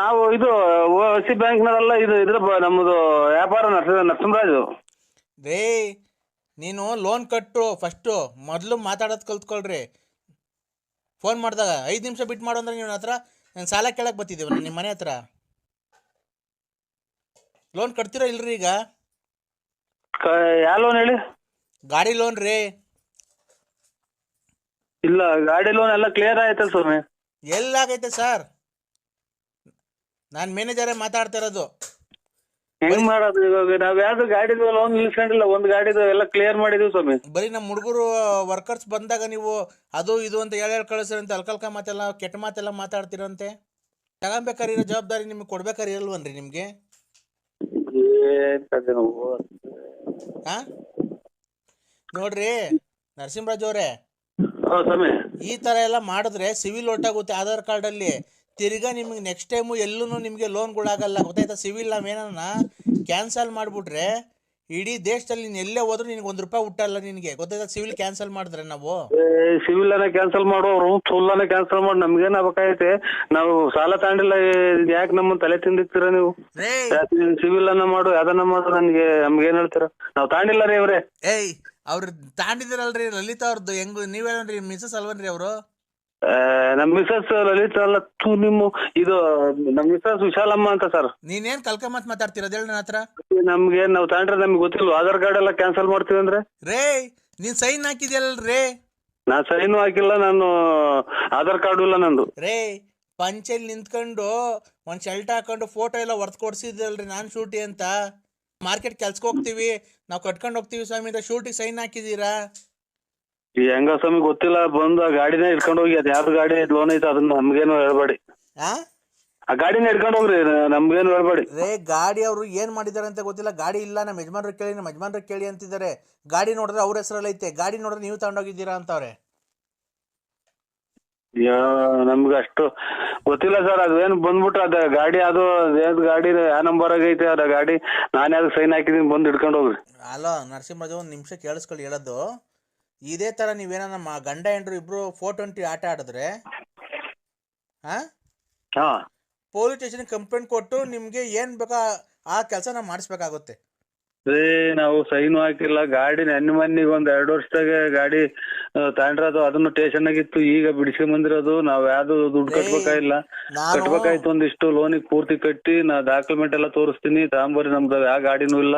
ನಾವು ಇದು ಓ ಸಿ ಬ್ಯಾಂಕ್ನಲ್ಲ ಇದು ಇದ್ರ ನಮ್ಮದು ವ್ಯಾಪಾರ ನರಸಿಂಹರಾಜ್. ರೇ ನೀನು ಲೋನ್ ಕಟ್ಟು ಫಸ್ಟು ಮೊದಲು ಮಾತಾಡೋದು ಕಲ್ತ್ಕೊಳ್ರಿ. ಫೋನ್ ಮಾಡಿದಾಗ ಐದು ನಿಮಿಷ ಬಿಟ್ಟು ಮಾಡು ಅಂದ್ರೆ ನಿಮ್ಮ ಹತ್ರ ನಾನು ಸಾಲ ಕೇಳಕ್ಕೆ ಬತ್ತಿದ್ದೀವ ನಿಮ್ಮ ಮನೆ ಹತ್ರ. ಲೋನ್ ಕಟ್ತೀರಾ ಇಲ್ರಿ ಈಗ? ಯಾವ ಲೋನ್ ಹೇಳಿ? ಗಾಡಿ ಲೋನ್ ರೀ. ಇಲ್ಲ ಗಾಡಿ ಲೋನ್ ಎಲ್ಲ ಕ್ಲಿಯರ್ ಆಯ್ತಲ್ಲ ಸ್ವಾಮಿ. ಎಲ್ಲಾಗೈತೆ ಸರ್ ನಾನು ಮ್ಯಾನೇಜರ್ ಮಾತಾಡ್ತಾ ಇರೋದು. ಹೆಂಗ್ ಮಾಡೋದು ಇವಾಗ? ನಾವ್ ಯಾವ್ದು ಗಾಡಿದು ಲೋನ್ ನಿಲ್ಸ್ಕೊಂಡಿಲ್ಲ ಒಂದ್ ಗಾಡಿದು ಎಲ್ಲ ಕ್ಲಿಯರ್ ಮಾಡಿದೀವಿ ಸ್ವಾಮಿ. ಬರೀ ನಮ್ಮ ಹುಡುಗರು ವರ್ಕರ್ಸ್ ಬಂದಾಗ ನೀವು ಅದು ಇದು ಅಂತ ಹೇಳ ಹೇಳಿ ಕಳಿಸ್ರಂತೆ ಅಲ್ಕಲ್ಕ ಮಾತೆಲ್ಲ ಕೆಟ್ಟ ಮಾತೆಲ್ಲ ಮಾತಾಡ್ತಿರಂತೆ? ತಗೊಂಬೇಕಾರ ಇರೋ ಜವಾಬ್ದಾರಿ ನಿಮ್ಗೆ ಕೊಡ್ಬೇಕಾರೆ ಇರಲ್ವನ್ರಿ ನಿಮಗೆ? ಏನ್ ಕಥೆ ನಾವು? ಹಾ ನೋಡ್ರಿ ನರಸಿಂಹರಾಜ್ ಅವರೇ ಸ್ವಾಮಿ. ಈ ತರ ಎಲ್ಲ ಮಾಡಿದ್ರೆ ಸಿವಿಲ್ ಒಟ್ಟಾಗುತ್ತೆ. ಆಧಾರ್ ಕಾರ್ಡ್ ಅಲ್ಲಿ ತಿರ್ಗಾ ನಿಮ್ಗೆ ನೆಕ್ಸ್ಟ್ ಟೈಮು ಎಲ್ಲೂ ನಿಮಗೆ ಲೋನ್ಗಳಾಗಲ್ಲ ಗೊತ್ತಾಯ್ತಾ? ಸಿವಿಲ್ ನಾವೇನ ಕ್ಯಾನ್ಸಲ್ ಮಾಡಿಬಿಟ್ರೆ ಇಡೀ ದೇಶದಲ್ಲಿ ನೀನು ಎಲ್ಲೇ ಹೋದ್ರೂ ನಿನಗೆ ಒಂದು ರೂಪಾಯಿ ಹುಟ್ಟಲ್ಲ ನಿನಗೆ. ಗೊತ್ತಾಯ್ತಾ? ಸಿವಿಲ್ ಕ್ಯಾನ್ಸಲ್ ಮಾಡಿದ್ರೆ ನಾವು. ಸಿವಿಲ್ ಅನ್ನ ಕ್ಯಾನ್ಸಲ್ ಮಾಡೋರು ಸುಲ್ಲ ಕ್ಯಾನ್ಸಲ್ ಮಾಡಿ ನಮ್ಗೇನ್ ಆಗ್ಬೇಕಾಗೈತೆ? ನಾವು ಸಾಲ ತಾಂಡಿಲ್ಲ ಯಾಕೆ ನಮ್ಮ ತಲೆ ತಿಂದಿರ್ತೀರ ನೀವು? ಸಿವಿಲ್ ಅನ್ನ ಮಾಡು ಅದನ್ನ ಮಾಡು ನನ್ಗೆ ನಮ್ಗೆ ಏನ್ ಹೇಳ್ತೀರ? ನಾವು ತಾಂಡಿಲ್ಲ ರೀ ಇವ್ರೆ. ಏಯ್. ಅವ್ರು ತಾಂಡಿದಿರಲ್ರಿ ಲಲಿತಾ ಅವ್ರದ್ದು ಹೆಂಗ್ ನೀವೇನ್ರಿ ಮಿಸಸ್ ಅಲ್ವನ್ರಿ ಅವರು? ನಮ್ ಮಿಸಸ್ ಲಲಿತಾ ಅಲ್ಲ ತೂ ನಿಮ್ಮ ಇದು ನಮ್ ಮಿಸಸ್ ವಿಶಾಲಮ್ಮ ಅಂತ ಸರ್ ನೀನೇನ್ ಕಲ್ಕೊಂಬತ್ ಮಾತಾಡ್ತಿರೋದು ಹೇಳಿ ನನ್ನ ಹತ್ರ. ನಮ್ಗೆ ನಾವ್ ತಗೊಂಡ್ರೆ ನಮ್ಗೆ ಗೊತ್ತಿಲ್ಲ ಆಧಾರ್ ಕಾರ್ಡ್ ಎಲ್ಲ ಕ್ಯಾನ್ಸಲ್ ಮಾಡ್ತೀವಿ ಅಂದ್ರೆ? ರೇ ನೀನ್ ಸೈನ್ ಹಾಕಿದ್ಯಲ್ರೇ ನಾ ಸೈನು ಹಾಕಿಲ್ಲ ನಾನು ಆಧಾರ್ ಕಾರ್ಡ್ ಇಲ್ಲ ನಂದು. ರೇ ಪಂಚೆಲ್ ನಿಂತ್ಕೊಂಡು ಒಂದ್ ಶರ್ಟ್ ಹಾಕೊಂಡು ಫೋಟೋ ಎಲ್ಲ ಹೊರತ್ ಕೊಡ್ಸಿದ್ರಲ್ರಿ ನಾನ್ ಶೂಟಿ ಅಂತ? ಮಾರ್ಕೆಟ್ ಕೆಲ್ಸಕ್ಕೆ ಹೋಗ್ತೀವಿ. ನಾವು ಕಟ್ಕೊಂಡು ಹೋಗ್ತೀವಿ ಸ್ವಾಮಿ ಅಂತ ಶೂಟಿಗೆ ಸೈನ್ ಹಾಕಿದೀರಾ? ಈ ಹೆಂಗ ಸ್ವಾಮಿ ಗೊತ್ತಿಲ್ಲ ಬಂದು ಆ ಗಾಡಿನೇ ಇಟ್ಕೊಂಡು ಹೋಗಿ ಅದ್ ಯಾವ್ದು ಗಾಡಿ ಲೋನ್ ಐತೆ ಅದನ್ನ ನಮ್ಗೇನು ಹೇಳ್ಬೇಡಿ. ಆ? ಆ ಗಾಡಿನ ಇಟ್ಕೊಂಡು ಹೋಗ್ರಿ ನಮ್ಗೇನು ಹೇಳ್ಬೇಡಿ. ರೇ ಗಾಡಿ ಅವರು ಏನ್ ಮಾಡಿದಾರೆ ಅಂತ ಗೊತ್ತಿಲ್ಲ. ಗಾಡಿ ಇಲ್ಲ ನಮ್ಮ ಯಜಮಾನ್ರು ಕೇಳಿ ನಮ್ಮ ಯಜಮಾನ್ರು ಕೇಳಿ ಅಂತಿದ್ದಾರೆ. ಗಾಡಿ ನೋಡಿದ್ರೆ ಅವ್ರ ಹೆಸರಲ್ಲಿ ಐತೆ ಗಾಡಿ ನೋಡಿದ್ರೆ ನೀವು ತಗೊಂಡೋಗಿದ್ದೀರಾ ಅಂತವ್ರೆ. ಯಾ ನಮ್ಗೆ ಅಷ್ಟು ಗೊತ್ತಿಲ್ಲ ಸರ್. ಅದೇನು ಬಂದ್ಬಿಟ್ರೆ ಅದ ಗಾಡಿ ಅದು ಅದೇದ್ ಗಾಡಿ ಯಾವ ನಂಬರ್ ಆಗೈತೆ ಅದ ಗಾಡಿ ನಾನು ಯಾವ್ದು ಸೈನ್ ಹಾಕಿದೀನಿ ಬಂದು ಹಿಡ್ಕೊಂಡ್ ಹೋಗ್ರಿ. ಅಲೋ ನರಸಿಂಹರಾಜು ಒಂದು ನಿಮಿಷ ಕೇಳಿಸ್ಕೊಳ್ಳಿ ಹೇಳೋದು. ಇದೇ ತರ ನೀವೇನ ನಮ್ಮ ಗಂಡ ಹೆಂಡ್ರು ಇಬ್ರು ಫೋರ್ ಟ್ವೆಂಟಿ ಆಟ ಆಡಿದ್ರೆ ಹಾಂ. ಹಾ ಪೊಲೀಸ್ ಸ್ಟೇಷನ್ ಕಂಪ್ಲೇಂಟ್ ಕೊಟ್ಟು ನಿಮಗೆ ಏನು ಬೇಕಾ ಆ ಕೆಲಸ ನಾವ್ ಮಾಡಿಸ್ಬೇಕಾಗುತ್ತೆ. ರೇ ನಾವು ಸೈನು ಹಾಕಿಲ್ಲ. ಗಾಡಿ ನೆನ್ನೆ ಮೊನ್ನೆಗೆ ಒಂದ್ ಎರಡು ವರ್ಷದಾಗ ಗಾಡಿ ತಗೊಂಡ್ರದು ಅದನ್ನು ಸ್ಟೇಷನ್ ಆಗಿತ್ತು. ಈಗ ಬಿಡಿಸ್ಕೊಂಡ್ ಬಂದಿರೋದು. ನಾವ್ ಯಾವ್ದು ದುಡ್ಡು ಕಟ್ಬೇಕಾಗಿಲ್ಲ. ನಾನು ಕಟ್ಬೇಕಾಯ್ತು ಒಂದಿಷ್ಟು ಲೋನಿಗೆ ಪೂರ್ತಿ ಕಟ್ಟಿ ನಾ ಡಾಕ್ಯುಮೆಂಟ್ ಎಲ್ಲ ತೋರಿಸ್ತೀನಿ. ತಾಂಬರಿ ನಮ್ದು ಯಾವ ಗಾಡಿನೂ ಇಲ್ಲ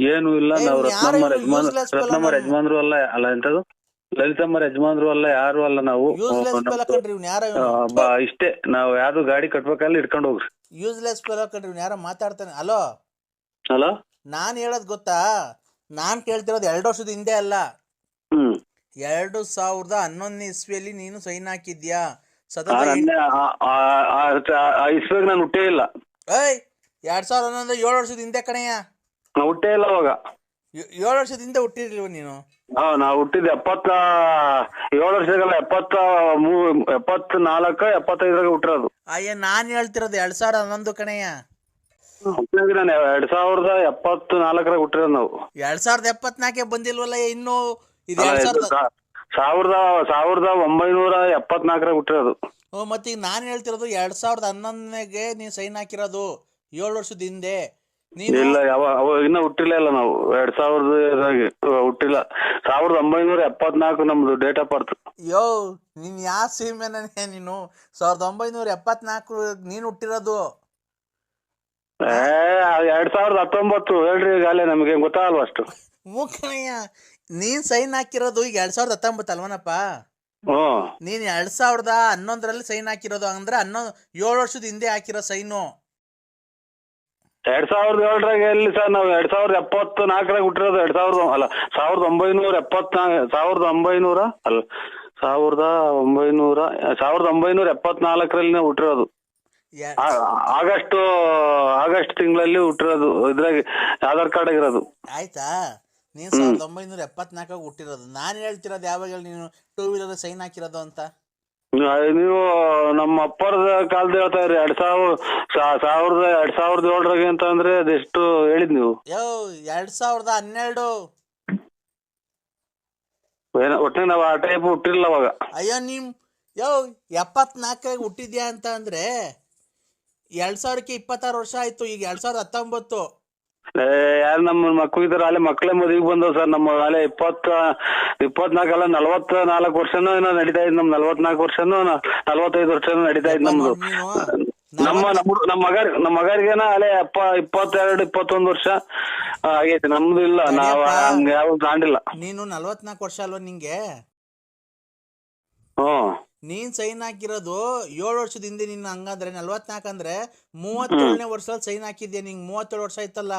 ಏನೂ ಇಲ್ಲ. ಏ, ನಾವು ರತ್ನಮ್ಮ ರತ್ನಮ್ಮರ ಇವ್ರು ಯಜಮಾನ್ useless fellow ರತ್ನಮ್ಮರ ನಮ್ಮ- ಯಜಮಾನ್ರು ಅಲ್ಲ ಅಲ್ಲ ಎಂತದು? ಲಲಿತಮ್ಮ ಯಜಮಾನ್ರು ಅಲ್ಲ ಯಾರು ಅಲ್ಲ ನಾವು. ಯೂಸ್ಲೆಸ್ ನಮ್ದು- ಕಣ್ರಿ ಇವ್ನು ಯಾರೋ ಆ, ಬಾ ಇಷ್ಟೇ. ನಾವು ಯಾವ್ದು ಗಾಡಿ ಕಟ್ಬೇಕಲ್ಲ ಇಟ್ಕೊಂಡು ಹೋಗ್ರಿ. ಯೂಸ್ಲೆಸ್ ಫೆಲ ಕಣ್ರಿ ಇವ್ನು ಯಾರೋ ಮಾತಾಡ್ತಾನೆ. ಅಲೋ ಅಲ್ಲ ನಾನು ಹೇಳೋದು ಗೊತ್ತಾ? ನಾನು ಕೇಳ್ತಿರೋದು ಎರಡು ವರ್ಷದ ಹಿಂದೆ ಅಲ್ಲ. ಎರಡು ಸಾವಿರದ ಹನ್ನೊಂದನೇ ಇಸ್ವಿಯಲ್ಲಿ ನೀನು ಸೈನ್ ಹಾಕಿದ್ಯಾ? ಸತತ ಆ ನಾನು ಹುಟ್ಟೇ ಇಲ್ಲ. ಏಯ್ ಎರಡ್ ಸಾವಿರದ ಹನ್ನೊಂದು ಏಳು ವರ್ಷದ ಹಿಂದೆ ಕಣಯ್ಯ ನಾ ಹುಟ್ಟೇ ಇಲ್ಲ ಅವಾಗ. ಏಳು ವರ್ಷದ ಹಿಂದೆ ಹುಟ್ಟಿರ್ಲಿಲ್ವ ನೀನು? ಹಾ ನಾವು ಹುಟ್ಟಿದ ಎಪ್ಪತ್ತ ಏಳು ವರ್ಷಗಳ ಎಪ್ಪತ್ತ ಮೂ ಎಪ್ಪತ್ ನಾಲ್ಕ ಎಪ್ಪತ್ತೈದರಾಗ ಹುಟ್ಟಿರೋದು. ಅಯ್ಯ ನಾನು ಹೇಳ್ತಿರೋದು ಎರಡ್ ಸಾವಿರದ ಹನ್ನೊಂದು ಕಣಯ್ಯ ನಾನು ಎರಡ್ ಸಾವಿರದ ಎಪ್ಪತ್ ನಾಲ್ಕರಾಗ ಹುಟ್ಟಿರೋದು ನಾವು. ಎರಡ್ ಸಾವಿರದ ಎಪ್ಪತ್ನಾಲ್ಕೆ ಬಂದಿಲ್ವಲ್ಲ ಇನ್ನು? ಇದು ಎರಡ್ ಸಾವಿರದ ಸಾವಿರದ ಸಾವಿರದ ಒಂಬೈನೂರ ಎಪ್ಪತ್ನಾಲ್ಕರಾಗ ಹುಟ್ಟಿರೋದು. ಓ ಮತ್ತೆ ಈಗ ನಾನು ಹೇಳ್ತಿರೋದು ಎರಡ್ ಸಾವಿರದ ಹನ್ನೊಂದನೆಗೆ ನೀನ್ ಸೈನ್ ಹಾಕಿರೋದು ಏಳು ವರ್ಷದ ಹಿಂದೆ. ನೀನು ಇಲ್ಲ ಯಾವ ಅವ ಇನ್ನ ಹುಟ್ಟಿಲ್ಲ ಇಲ್ಲ ನಾವು. ಎರಡ್ ಸಾವಿರದ ಇದ್ರಾಗೆ, ಹುಟ್ಟಿಲ್ಲ. ಸಾವಿರದ ಒಂಬೈನೂರ ಎಪ್ಪತ್ನಾಲ್ಕು ನಮ್ದು ಡೇಟ್ ಆಫ್ ಬರ್ತ್ ಯೋ ನೀನ್ ಯಾವ ಸೀಮೆನೇ ನೀನು? ಸಾವಿರದ ಒಂಬೈನೂರ ಎಪ್ಪತ್ನಾಲ್ಕು ನೀನು ಹುಟ್ಟಿರೋದು. ಏ ಎರಡ್ ಸಾವಿರದ ಹತ್ತೊಂಬತ್ತು ಹೇಳ್ರಿ ಈಗ ಅಲ್ಲೇ ನಮ್ಗೆ ಗೊತ್ತಾಗಲ್ವ ಅಷ್ಟು. ನೀನು ಸೈನ್ ಹಾಕಿರೋದು ಈಗ ಎರಡ್ ಸಾವಿರದ ಹತ್ತೊಂಬತ್ತು ಅಲ್ವನಪ್ಪ? ಹ್ಮ್. ನೀನು ಎರಡ್ ಸಾವಿರದ ಹನ್ನೊಂದರಲ್ಲಿ ಸೈನ್ ಹಾಕಿರೋದು ಅಂದ್ರೆ ಹನ್ನೊಂದು ಏಳು ವರ್ಷದ ಹಿಂದೆ ಹಾಕಿರೋ ಸೈನು ಎರಡ್ ಸಾವಿರದ ಏಳರಾಗ ಎಲ್ಲಿ ಸರ್ ನಾವು ಎರಡ್ ಸಾವಿರದ ಎಪ್ಪತ್ತು ನಾಲ್ಕರಾಗ ಹುಟ್ಟಿರೋದು ಎರಡ್ ಸಾವಿರದ ಅಲ್ಲ ಸಾವಿರದ ಒಂಬೈನೂರ ಎಪ್ಪತ್ನಾ ಸಾವಿರದ ಒಂಬೈನೂರ ಅಲ್ಲ ಸಾವಿರದ ಒಂಬೈನೂರ ಸಾವಿರದ ಒಂಬೈನೂರ ಎಪ್ಪತ್ನಾಲ್ಕರಲ್ಲಿ ನಾವು ಹುಟ್ಟಿರೋದು. ಆಗಸ್ಟ್ ಆಗಸ್ಟ್ ತಿಂಗಳಲ್ಲಿ ಹುಟ್ಟಿರೋದು ಇದ್ರಾಗ ಆಧಾರ್ ಕಾರ್ಡ್ ಆಗಿರೋದು. ಆಯ್ತಾ? ನೀನ್ ಸಾವಿರದ ಒಂಬೈನೂರ ಎಪ್ಪತ್ನಾಲ್ಕಾಗ ಹುಟ್ಟಿರೋದು. ನಾನು ಹೇಳ್ತಿರೋದು ಯಾವಾಗ ನೀನು ಟೂ ವೀಲರ್ ಸೈನ್ ಹಾಕಿರೋದು ಅಂತ? ನೀವು ನಮ್ಮ ಅಪ್ಪರ ಕಾಲದ ಹೇಳ್ತಾ ಇರಿ ಎರಡ್ ಸಾವಿರ ಸಾವಿರದ ಎರಡ್ ಸಾವಿರದ ಏಳರಾಗೆ ಅಂತ ಅಂದ್ರೆ ಅದೆಷ್ಟು ಹೇಳಿದ್ ನೀವು? ಯೋ ಎರಡ್ ಸಾವಿರದ ಹನ್ನೆರಡು. ಒಟ್ಟಿನ ಒಟ್ಟಿಗೆ ನಾವು ಆ ಟೈಪ್ ಹುಟ್ಟಿರಲ್ಲ ಅವಾಗ. ಅಯ್ಯೋ ನಿಮ್ ಯೋ ಎಪ್ಪತ್ನಾಲ್ಕಾಗ ಹುಟ್ಟಿದ್ಯಾ ಅಂತ ಅಂದ್ರೆ ಎರಡ್ ಸಾವಿರಕ್ಕೆ ಇಪ್ಪತ್ತಾರು ವರ್ಷ ಆಯ್ತು ಈಗ ಎರಡ್ ಸಾವಿರದ ಹತ್ತೊಂಬತ್ತು. ಯಾರು ನಮ್ಮ ಮಕ್ಕಳು ಇದಾರೆ ಅಲ್ಲೇ ಮಕ್ಕಳೇ ಮದುವೆಗೆ ಬಂದವು ಸರ್. ನಮ್ಮ ಅಲ್ಲೇ ಇಪ್ಪತ್ತ ಇಪ್ಪತ್ನಾಲ್ಕು ಅಲ್ಲ ನಲವತ್ತ ನಾಲ್ಕು ವರ್ಷನೂ ಏನೋ ನಡೀತಾ ಇದ್ ನಮ್ ನಲವತ್ನಾಲ್ಕು ವರ್ಷನೂ ನಲವತ್ತೈದು ವರ್ಷನೂ ನಡೀತಾ ಇದ್ ನಮ್ದು. ನಮ್ಮ ನಮ್ಮ ಮಗ ನಮ್ಮ ಮಗರಿಗೇನ ಅಲ್ಲೇ ಅಪ್ಪ ಇಪ್ಪತ್ತೆರಡು ಇಪ್ಪತ್ತೊಂದು ವರ್ಷ ಆಗೈತಿ. ನಮ್ದು ಇಲ್ಲ. ನಾವ್. ಹಂಗ ಯಾವ ತಾಂಡಿಲ್ಲ. ನೀನು ನಲ್ವತ್ನಾಲ್ಕು ವರ್ಷ ಅಲ್ವಾ ನಿಂಗೆ? ಹ್ಮ್. ನೀನ್ ಸೈನ್ ಹಾಕಿರೋದು ಏಳು ವರ್ಷದ ಹಿಂದೆ ನಿನ್ನ ಹಂಗಂದ್ರೆ ನಲ್ವತ್ನಾಲ್ಕು ಅಂದ್ರೆ ಮೂವತ್ತೇಳನೇ ವರ್ಷದಲ್ಲಿ ಸೈನ್ ಹಾಕಿದ್ಯಾ ನಿಂಗೆ? ಮೂವತ್ತೇಳು ವರ್ಷ ಆಯ್ತಲ್ಲ.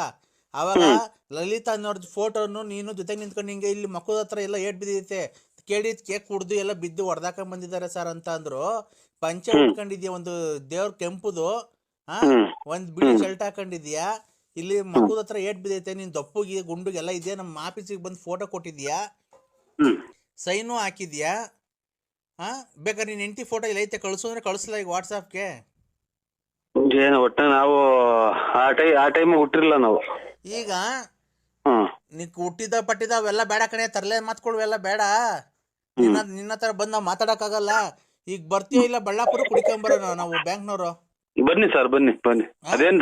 ಅವಾಗ ಲಲಿತಾ ಅನ್ನೋರ್ದು ಫೋಟೋನು ನೀನು ಜೊತೆಗೆ ನಿಂತ್ಕೊಂಡು ನಿಂಗೆ ಇಲ್ಲಿ ಮಕ್ಕಳ ಹತ್ರ ಎಲ್ಲ ಏಟ್ ಬಿದ್ದೈತೆ ಕೇಳಿದ ಕೇಕ್ ಕುಡ್ದು ಎಲ್ಲ ಬಿದ್ದು ಹೊಡೆದಾಕೊಂಡ್ ಬಂದಿದ್ದಾರೆ ಸರ್ ಅಂತ ಅಂದ್ರು. ಪಂಚ ಉಟ್ಕೊಂಡಿದ್ಯಾ ಒಂದು ದೇವ್ರ ಕೆಂಪುದು? ಹಾ? ಒಂದು ಬಿಳಿ ಶರ್ಟ್ ಹಾಕೊಂಡಿದ್ಯಾ? ಇಲ್ಲಿ ಮಕ್ಕಳ ಹತ್ರ ಏಟ್ ಬಿದ್ದೈತೆ ನೀನು ದಪ್ಪುಗೆ ಗುಂಡುಗೆಲ್ಲ ಇದೆಯಾ ನಮ್ಮ ಆಫೀಸಿಗೆ ಬಂದು ಫೋಟೋ ಕೊಟ್ಟಿದ್ಯಾ? ಸೈನು ಹಾಕಿದ್ಯಾ? ಹಾಂ? ಬೇಕಾದ್ರೆ ನಿನ್ನ ಹೆಂಡತಿ ಫೋಟೋ ಇಲ್ಲ ಐತೆ ಕಳಿಸು ಅಂದ್ರೆ ಕಳಿಸಲ್ಲ ಈಗ ವಾಟ್ಸ್ಆ್ಯಪ್ಗೆ ಏನು ಒಟ್ಟ ನಾವು ಆ ಟೈ ಆ ಟೈಮ್ ಹುಟ್ಟಿರಲ್ಲ ನಾವು. ಈಗ ಹ್ಮ್. ನೀಕ್ ಹುಟ್ಟಿದ ಪಟ್ಟಿದ ಅವೆಲ್ಲ ಬೇಡ ಕಣೆ ತರಲೆ ಮಾತ್ಕೊಳ್ವೆಲ್ಲ ಬೇಡ. ನಿನ್ನ ನಿನ್ನ ಹತ್ರ ಬಂದು ನಾವು ಮಾತಾಡೋಕ್ಕಾಗಲ್ಲ. ಈಗ ಬರ್ತೀವಿ ಇಲ್ಲ ಬಳ್ಳಾಪುರ ಕುಡಿಕೊಂಬರೋಣ ನಾವು ಬ್ಯಾಂಕ್ನವರು. ಬನ್ನಿ ಸರ್ ಬನ್ನಿ ಬನ್ನಿ. ಅದೇನ್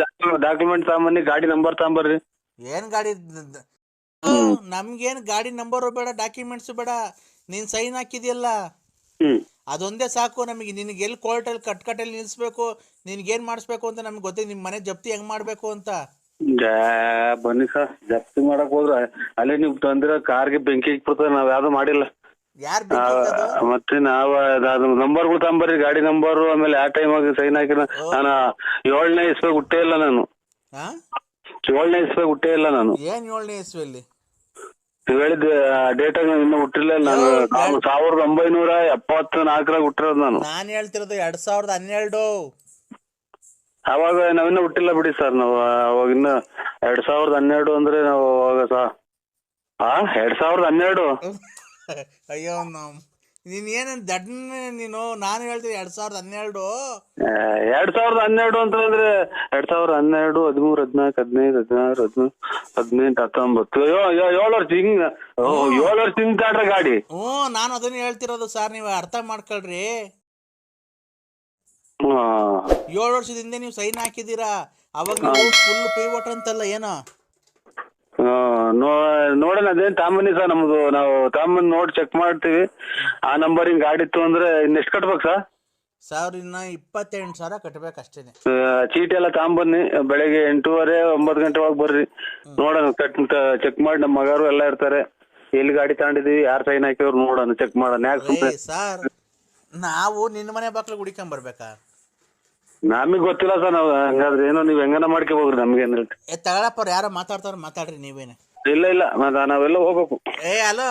ಡಾಕ್ಯುಮೆಂಟ್ ತಗೊಂಬನ್ನಿ ಗಾಡಿ ನಂಬರ್ ತಗೊಂಬರ್ರಿ. ಏನು ಗಾಡಿ ನಮ್ಗೇನ್ ಗಾಡಿ ನಂಬರು ಬೇಡ ಡಾಕ್ಯುಮೆಂಟ್ಸ್ ಬೇಡ. ನೀನ್ ಸೈನ್ ಹಾಕಿದ್ಯಲ್ಲ. ಅದೊಂದೇ ಸಾಕು ನಮಗೆ ನಿನಗೆ ಎಲ್ಲಿ ಕೋರ್ಟಲ್ಲಿ ಕಟ್ಕಟ್ಟಲ್ಲಿ ನಿಲ್ಲಿಸ್ಬೇಕು ಏನ್ ಮಾಡಿಸ್ಬೇಕು ಅಂತ ನಮ್ಗೆ ಗೊತ್ತಿದೆ ನಿಮ್ಮ ಮನೆ ಜಪ್ತಿ ಹೆಂಗ್ ಮಾಡಬೇಕು ಅಂತ. ಬನ್ನಿ ಸರ್ ಜಪ್ತಿ ಮಾಡಕ್ ಹೋದ್ರ ಅಲ್ಲಿ ನೀವು ತಂದಿರೋ ಕಾರ್ಗೆ ಬೆಂಕಿ ಇಕ್ಬಿಡ್ತದೆ ನಾವ್ ಯಾವ್ದು ಮಾಡಿಲ್ಲ. ಯಾರು ಮತ್ತೆ ನಾವು ನಂಬರ್ ನಂಬರ್ಗಳು ತಂಬರಿ ಗಾಡಿ ನಂಬರ್ ಆಮೇಲೆ ಆ ಆಗಿ ಸೈನ್ ಹಾಕಿನ ನಾನು ಏಳನೇ ಇಸ್ಬೇಕು ಹುಟ್ಟೇ ಇಲ್ಲ ನಾನು. ಏಳನೇ ಇಸ್ಬೇಕು ಹುಟ್ಟೇ ಇಲ್ಲ ನಾನು. ಏನ್ ಏಳನೇ ಇಸ್ವಿಯಲ್ಲಿ ನೀವ್ ಹೇಳಿದ ಡೇಟ್ ಇನ್ನು ಹುಟ್ಟಿಲ್ಲ. ನಾನು ನಾನು ಸಾವಿರದ ಒಂಬೈನೂರ ಎಪ್ಪತ್ ನಾಲ್ಕರಾಗ ಹುಟ್ಟಿರೋದು ನಾನು. ನಾನು ಹೇಳ್ತಿರೋದು ಎರಡ್ ಸಾವಿರದ ಹನ್ನೆರಡು. ಅವಾಗ ನಾವಿನ್ನ ಹುಟ್ಟಿಲ್ಲ ಬಿಡಿ ಸರ್ ನಾವು. ಅವಾಗ ಇನ್ನ ಎರಡ್ ಸಾವಿರದ ಹನ್ನೆರಡು ಅಂದ್ರೆ ನಾವು ಅವಾಗ ಸಾ ಹಾ ಎರಡ್ ಸಾವಿರದ ಹನ್ನೆರಡು? ಅಯ್ಯೋ ನಮ್ ನೀನು ಏನ್ ದಡ್ಡ ನೀನು? ನಾನು ಹೇಳ್ತೀನಿ ಎರಡ್ ಸಾವಿರದ ಹನ್ನೆರಡು. ಎರಡ್ ಸಾವಿರದ ಹನ್ನೆರಡು ಅಂತಂದ್ರೆ ಎರಡ್ ಸಾವಿರದ ಹನ್ನೆರಡು ಹದಿಮೂರು ಹದಿನಾಲ್ಕು ಹದಿನೈದು ಹದಿನಾರು ಹದಿಮೂರು ಹದಿನೆಂಟು ಹತ್ತೊಂಬತ್ತು. ಅಯ್ಯೋ ಏಳು ವರ್ಷ ಹಿಂಗ್ ಓ, ಏಳು ವರ್ಷ ಹಿಂಗ್ ಕಾಡ್ರ ಗಾಡಿ? ಹ್ಞೂ ನಾನು ಅದನ್ನ ಹೇಳ್ತಿರೋದು ಸರ್ ನೀವು ಅರ್ಥ ಮಾಡ್ಕೊಳ್ರಿ. ಹಾ. ಏಳು ವರ್ಷದ ಹಿಂದೆ ನೀವು ಸೈನ್ ಹಾಕಿದ್ದೀರಾ? ಅವಾಗ ನೀವು ಫುಲ್ ವಾಟರ್ ಅಂತಲ್ಲ ಏನೋ? ನೋಡೋಣ ಅದೇನ್ ತಾಂಬನ್ನಿ ಸರ್ ನಮ್ದು ನಾವು ತಾಂಬಂದ್ ನೋಡಿ ಚೆಕ್ ಮಾಡ್ತೀವಿ. ಆ ನಂಬರ್ ಹಿಂಗ್ ಗಾಡಿ ಇತ್ತು ಅಂದ್ರೆ ಇನ್ನೆಷ್ಟು ಕಟ್ಬೇಕು ಸರ್? ಸಾವಿರ ಇನ್ನ ಇಪ್ಪತ್ತೆಂಟು ಸಾವಿರ ಅಷ್ಟೇನೆ ಚೀಟಿ ಎಲ್ಲ ತಾಂಬನ್ನಿ ಬೆಳಗ್ಗೆ ಎಂಟೂವರೆ ಒಂಬತ್ತು ಗಂಟೆ ಒಳಗೆ ಬರ್ರಿ. ನೋಡೋಣ ಕಟ್ ಚೆಕ್ ಮಾಡಿ ನಮ್ಮ ಮಗರು ಎಲ್ಲ ಇರ್ತಾರೆ. ಎಲ್ಲಿ ಗಾಡಿ ತಗೊಂಡಿದೀವಿ ಯಾರು ಸೈನ್ ಹಾಕಿವ್ರು ನೋಡೋಣ ಚೆಕ್ ಮಾಡೋಣ. ಯಾಕೆ ಸುಮ್ಮನೆ ಸರ್ ನಾವು ನಿನ್ನ ಮನೆ ಬಾಕ್ಲಿಗೆ ಹುಡಿಕೊಂಡ್ ಬರ್ಬೇಕಾ ನಮಗೆ ಗೊತ್ತಿಲ್ಲ ಸರ್ ನಾವು ಹಂಗಾದ್ರೆ ಏನೋ ನೀವ್ ಹೆಂಗನ ಮಾಡ್ಕೊ ಹೋಗ್ರಿ ನಮ್ಗೇನು ಏ ತಗೊಳಪ್ಪ ಯಾರೋ ಮಾತಾಡ್ತಾರ ಮಾತಾಡ್ರಿ ನೀವೇನೆ. ಇಲ್ಲ ಇಲ್ಲ ಮತ್ತೆ ನಾವೆಲ್ಲ ಹೋಗ್ಬೇಕು. ಏ ಹಲೋ